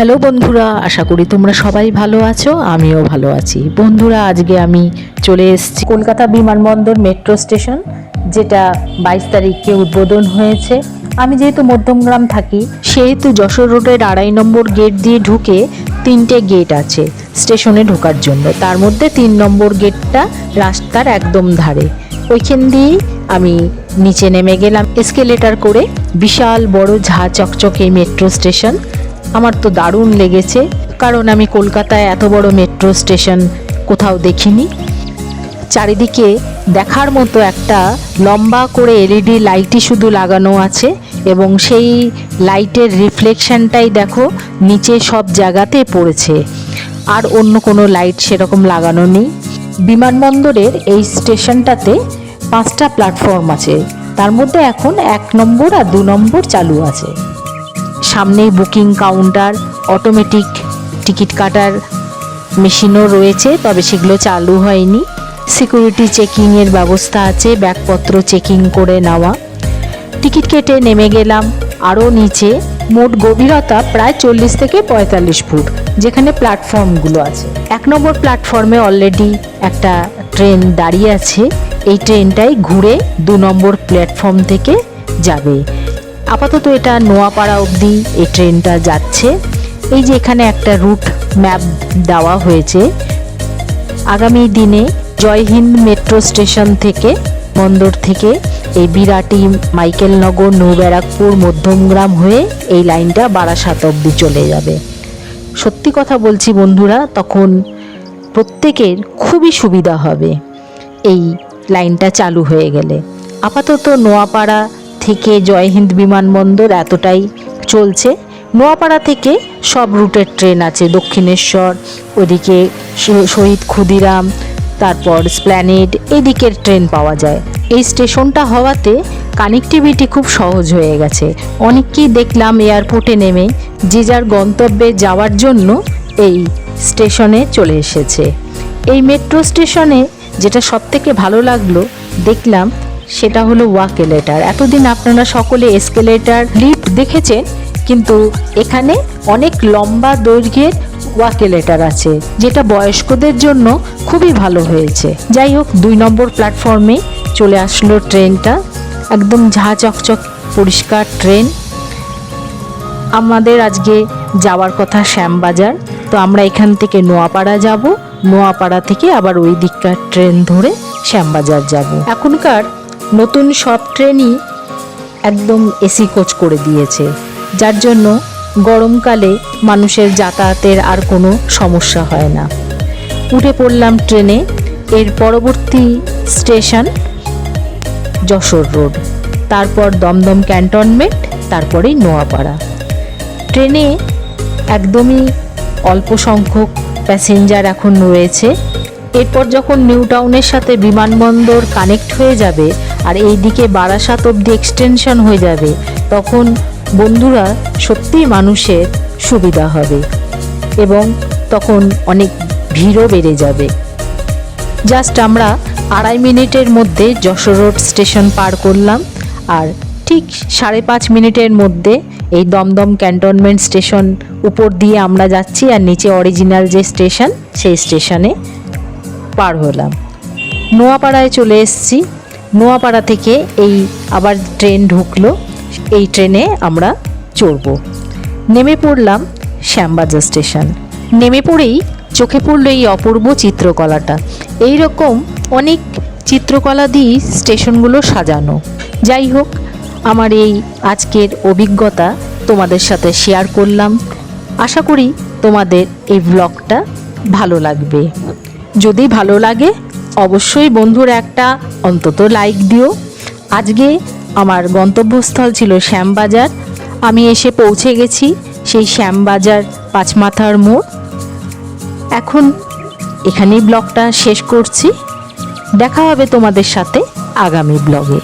Hello বন্ধুরা, আশা করি তোমরা সবাই ভালো আছো, আমিও ভালো আছি। বন্ধুরা, আজকে আমি চলে এসেছি কলকাতা বিমানবন্দর মেট্রো স্টেশন, যেটা বাইশ তারিখে উদ্বোধন হয়েছে। আমি যেহেতু মধ্যমগ্রাম থাকি, সেহেতু যশোর রোডের আড়াই নম্বর গেট দিয়ে ঢুকে তিনটে গেট আছে স্টেশনে ঢোকার জন্য। তার মধ্যে তিন নম্বর গেটটা রাস্তার একদম ধারে। ওইখান দিয়েই আমি নিচে নেমে গেলাম। এসকেলেটার করে বিশাল বড় ঝা চকচকে মেট্রো স্টেশন। আমার তো দারুণ লেগেছে, কারণ আমি কলকাতায় এত বড় মেট্রো স্টেশন কোথাও দেখিনি। চারিদিকে দেখার মতো একটা লম্বা করে এলইডি লাইটই শুধু লাগানো আছে এবং সেই লাইটের রিফ্লেকশনটাই দেখো, নিচে সব জায়গাতে পড়েছে। আর অন্য কোনো লাইট সেরকম লাগানো নেই। বিমানবন্দরের এই স্টেশনটাতে পাঁচটা প্ল্যাটফর্ম আছে। তার মধ্যে এখন এক নম্বর আর দু নম্বর চালু আছে। সামনেই বুকিং কাউন্টার অটোমেটিক টিকিট কাটার মেশিনও রয়েছে, তবে সেগুলো চালু হয়নি। সিকিউরিটি চেকিংয়ের ব্যবস্থা আছে, ব্যাগপত্র চেকিং করে নেওয়া। টিকিট কেটে নেমে গেলাম, আরও নিচে। মোট গভীরতা প্রায় চল্লিশ থেকে পঁয়তাল্লিশ ফুট, যেখানে প্ল্যাটফর্মগুলো আছে। এক নম্বর প্ল্যাটফর্মে অলরেডি একটা ট্রেন দাঁড়িয়ে আছে। এই ট্রেনটাই ঘুরে দু নম্বর প্ল্যাটফর্ম থেকে যাবে। আপাতত এটা নোয়াপাড়া অবধি এই ট্রেনটা যাচ্ছে। এই যে এখানে একটা রুট ম্যাপ দেওয়া হয়েছে। আগামী দিনে জয়হিন্দ মেট্রো স্টেশন থেকে বন্দর থেকে এই বিরাটি মাইকেলনগর নৌব্যারাকপুর মধ্যমগ্রাম হয়ে এই লাইনটা বারাসাত অবধি চলে যাবে। সত্যি কথা বলছি বন্ধুরা, তখন প্রত্যেকের খুবই সুবিধা হবে। এই লাইনটা চালু হয়ে গেলে। আপাতত নোয়াপাড়া থেকে জয়হিন্দ বিমানবন্দর এতটাই চলছে। নোয়াপাড়া থেকে সব রুটের ট্রেন আছে দক্ষিণেশ্বর, ওদিকে শহীদ ক্ষুদিরাম, তারপর স্প্ল্যানেড, এদিকের ট্রেন পাওয়া যায়। এই স্টেশনটা হওয়াতে কানেক্টিভিটি খুব সহজ হয়ে গেছে। অনেককেই দেখলাম এয়ারপোর্টে নেমে যে যার গন্তব্যে যাওয়ার জন্য এই স্টেশনে চলে এসেছে। এই মেট্রো স্টেশনে যেটা সব থেকে ভালো লাগল, দেখলাম সেটা হলো ওয়াকেলেটার। এতদিন আপনারা সকলে এসকেলেটার লিফট দেখেছেন, কিন্তু এখানে অনেক লম্বা দৈর্ঘ্যের ওয়াকেলেটার আছে, যেটা বয়স্কদের জন্য খুবই ভালো হয়েছে। যাই হোক, দুই নম্বর প্ল্যাটফর্মে চলে আসলো ট্রেনটা। একদম ঝা চকচক পরিষ্কার ট্রেন। আমাদের আজকে যাওয়ার কথা শ্যামবাজার। তো আমরা এখান থেকে নোয়াপাড়া যাব। নোয়াপাড়া থেকে আবার ওই দিককার ট্রেন ধরে শ্যামবাজার যাব। এখনকার নতুন সব ট্রেনই একদম এসি কোচ করে দিয়েছে, যার জন্য গরমকালে মানুষের যাতায়াতের আর কোনো সমস্যা হয় না। উঠে পড়লাম ট্রেনে, এর পরবর্তী স্টেশন যশোর রোড, তারপর দমদম ক্যান্টনমেন্ট, তারপরেই নোয়াপাড়া। ট্রেনে একদমই অল্প সংখ্যক প্যাসেঞ্জার এখন রয়েছে এরপর যখন নিউ টাউনের সাথে বিমানবন্দর কানেক্ট হয়ে যাবে আর এই দিকে বারাসাত অব্দি এক্সটেনশন হয়ে যাবে, তখন বন্ধুরা সত্যিই মানুষের সুবিধা হবে এবং তখন অনেক ভিড়ও বেড়ে যাবে। জাস্ট আমরা আড়াই মিনিটের মধ্যে যশোর রোড স্টেশন পার করলাম আর ঠিক সাড়ে পাঁচ মিনিটের মধ্যে এই দমদম ক্যান্টনমেন্ট স্টেশন উপর দিয়ে আমরা যাচ্ছি আর নিচে অরিজিনাল যে স্টেশন, সেই স্টেশনে পার হলাম। নোয়াপাড়ায় চলে এসেছি। নোয়াপাড়া থেকে এই আবার ট্রেন ঢুকলো। এই ট্রেনে আমরা চড়বো। নেমে পড়লাম শ্যামবাজার স্টেশন। নেমে পড়েই চোখে পড়ল এই অপূর্ব চিত্রকলাটা। এই রকম অনেক চিত্রকলা দিয়ে স্টেশনগুলো সাজানো। যাই হোক, আমার এই আজকের অভিজ্ঞতা তোমাদের সাথে শেয়ার করলাম। আশা করি তোমাদের এই ব্লগটা ভালো লাগবে। যদি ভালো লাগে, অবশ্যই বন্ধুর একটা অন্তত লাইক দিও। আজকে আমার গন্তব্যস্থল ছিল শ্যামবাজার। আমি এসে পৌঁছে গেছি সেই শ্যামবাজার পাঁচমাথার মোড়। এখন এখানেই ব্লগটা শেষ করছি। দেখা হবে তোমাদের সাথে আগামী ব্লগে।